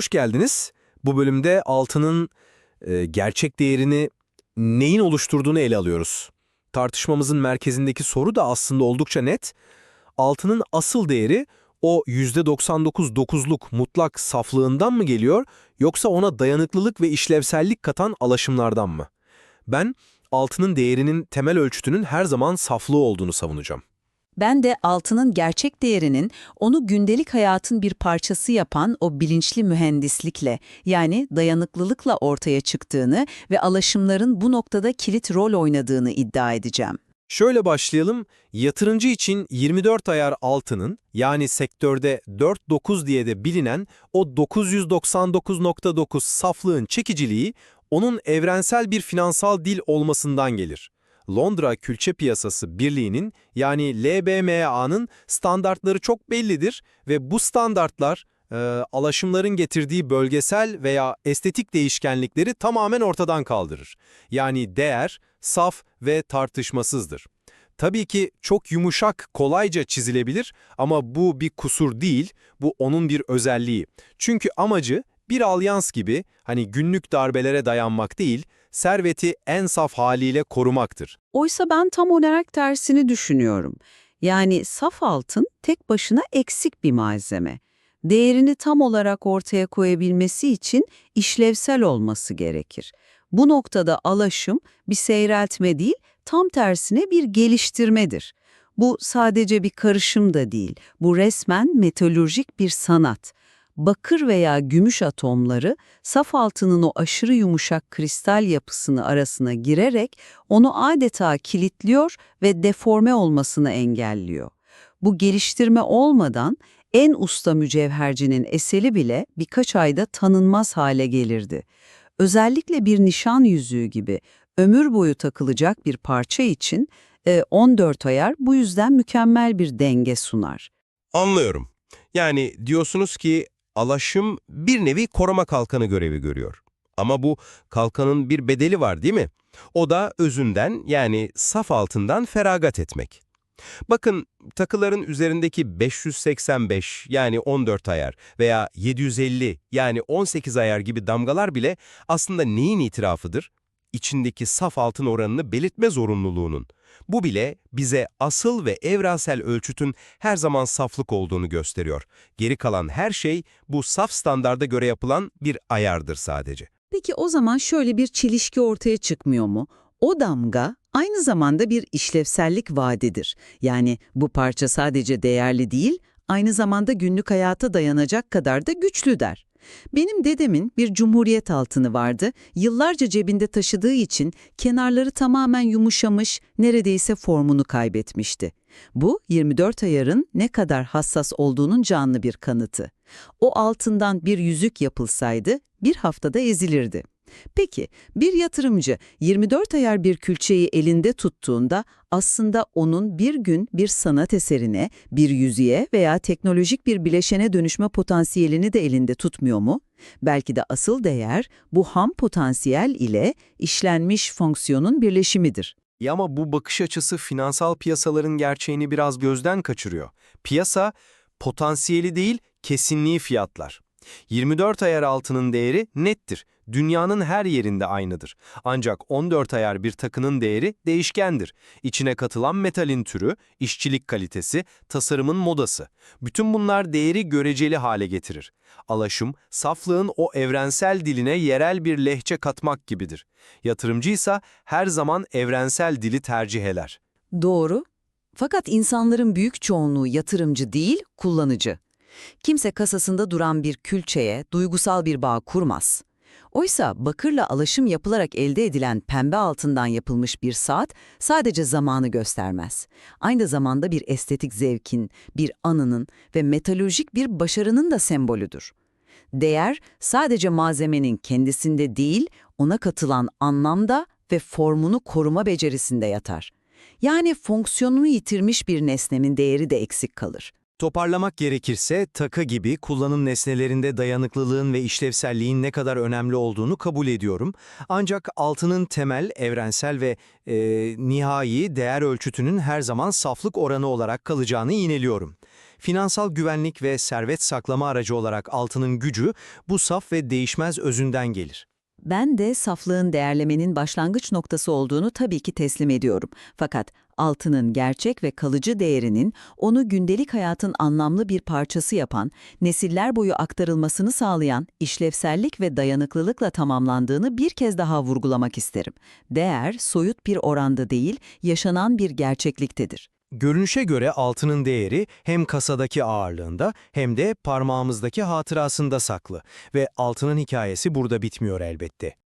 Hoş geldiniz. Bu bölümde altının e, gerçek değerini neyin oluşturduğunu ele alıyoruz. Tartışmamızın merkezindeki soru da aslında oldukça net. Altının asıl değeri o %99.9'luk mutlak saflığından mı geliyor yoksa ona dayanıklılık ve işlevsellik katan alaşımlardan mı? Ben altının değerinin temel ölçütünün her zaman saflığı olduğunu savunacağım. Ben de altının gerçek değerinin onu gündelik hayatın bir parçası yapan o bilinçli mühendislikle yani dayanıklılıkla ortaya çıktığını ve alaşımların bu noktada kilit rol oynadığını iddia edeceğim. Şöyle başlayalım. Yatırımcı için 24 ayar altının yani sektörde 4-9 diye de bilinen o 999.9 saflığın çekiciliği onun evrensel bir finansal dil olmasından gelir. Londra Külçe Piyasası Birliği'nin yani LBMA'nın standartları çok bellidir ve bu standartlar e, alaşımların getirdiği bölgesel veya estetik değişkenlikleri tamamen ortadan kaldırır. Yani değer, saf ve tartışmasızdır. Tabii ki çok yumuşak, kolayca çizilebilir ama bu bir kusur değil, bu onun bir özelliği. Çünkü amacı bir alyans gibi hani günlük darbelere dayanmak değil, serveti en saf haliyle korumaktır. Oysa ben tam olarak tersini düşünüyorum. Yani saf altın tek başına eksik bir malzeme. Değerini tam olarak ortaya koyabilmesi için işlevsel olması gerekir. Bu noktada alaşım bir seyreltme değil, tam tersine bir geliştirmedir. Bu sadece bir karışım da değil, bu resmen metalürjik bir sanat bakır veya gümüş atomları saf altının o aşırı yumuşak kristal yapısını arasına girerek onu adeta kilitliyor ve deforme olmasını engelliyor. Bu geliştirme olmadan en usta mücevhercinin eseri bile birkaç ayda tanınmaz hale gelirdi. Özellikle bir nişan yüzüğü gibi ömür boyu takılacak bir parça için 14 ayar bu yüzden mükemmel bir denge sunar. Anlıyorum. Yani diyorsunuz ki alaşım bir nevi koruma kalkanı görevi görüyor. Ama bu kalkanın bir bedeli var değil mi? O da özünden yani saf altından feragat etmek. Bakın takıların üzerindeki 585 yani 14 ayar veya 750 yani 18 ayar gibi damgalar bile aslında neyin itirafıdır? İçindeki saf altın oranını belirtme zorunluluğunun. Bu bile bize asıl ve evrensel ölçütün her zaman saflık olduğunu gösteriyor. Geri kalan her şey bu saf standarda göre yapılan bir ayardır sadece. Peki o zaman şöyle bir çelişki ortaya çıkmıyor mu? O damga aynı zamanda bir işlevsellik vaadidir. Yani bu parça sadece değerli değil, aynı zamanda günlük hayata dayanacak kadar da güçlü der. Benim dedemin bir cumhuriyet altını vardı. Yıllarca cebinde taşıdığı için kenarları tamamen yumuşamış, neredeyse formunu kaybetmişti. Bu 24 ayarın ne kadar hassas olduğunun canlı bir kanıtı. O altından bir yüzük yapılsaydı bir haftada ezilirdi. Peki bir yatırımcı 24 ayar bir külçeyi elinde tuttuğunda aslında onun bir gün bir sanat eserine, bir yüzüğe veya teknolojik bir bileşene dönüşme potansiyelini de elinde tutmuyor mu? Belki de asıl değer bu ham potansiyel ile işlenmiş fonksiyonun birleşimidir. Ya ama bu bakış açısı finansal piyasaların gerçeğini biraz gözden kaçırıyor. Piyasa potansiyeli değil, kesinliği fiyatlar. 24 ayar altının değeri nettir. Dünyanın her yerinde aynıdır. Ancak 14 ayar bir takının değeri değişkendir. İçine katılan metalin türü, işçilik kalitesi, tasarımın modası. Bütün bunlar değeri göreceli hale getirir. Alaşım, saflığın o evrensel diline yerel bir lehçe katmak gibidir. Yatırımcıysa her zaman evrensel dili tercih eder. Doğru. Fakat insanların büyük çoğunluğu yatırımcı değil, kullanıcı. Kimse kasasında duran bir külçeye duygusal bir bağ kurmaz. Oysa bakırla alaşım yapılarak elde edilen pembe altından yapılmış bir saat sadece zamanı göstermez. Aynı zamanda bir estetik zevkin, bir anının ve metalürjik bir başarının da sembolüdür. Değer sadece malzemenin kendisinde değil, ona katılan anlamda ve formunu koruma becerisinde yatar. Yani fonksiyonunu yitirmiş bir nesnenin değeri de eksik kalır. Toparlamak gerekirse takı gibi kullanım nesnelerinde dayanıklılığın ve işlevselliğin ne kadar önemli olduğunu kabul ediyorum. Ancak altının temel, evrensel ve e, nihai değer ölçütünün her zaman saflık oranı olarak kalacağını ineliyorum. Finansal güvenlik ve servet saklama aracı olarak altının gücü bu saf ve değişmez özünden gelir. Ben de saflığın değerlemenin başlangıç noktası olduğunu tabii ki teslim ediyorum. Fakat altının gerçek ve kalıcı değerinin onu gündelik hayatın anlamlı bir parçası yapan, nesiller boyu aktarılmasını sağlayan işlevsellik ve dayanıklılıkla tamamlandığını bir kez daha vurgulamak isterim. Değer, soyut bir oranda değil, yaşanan bir gerçekliktedir. Görünüşe göre altının değeri hem kasadaki ağırlığında hem de parmağımızdaki hatırasında saklı ve altının hikayesi burada bitmiyor elbette.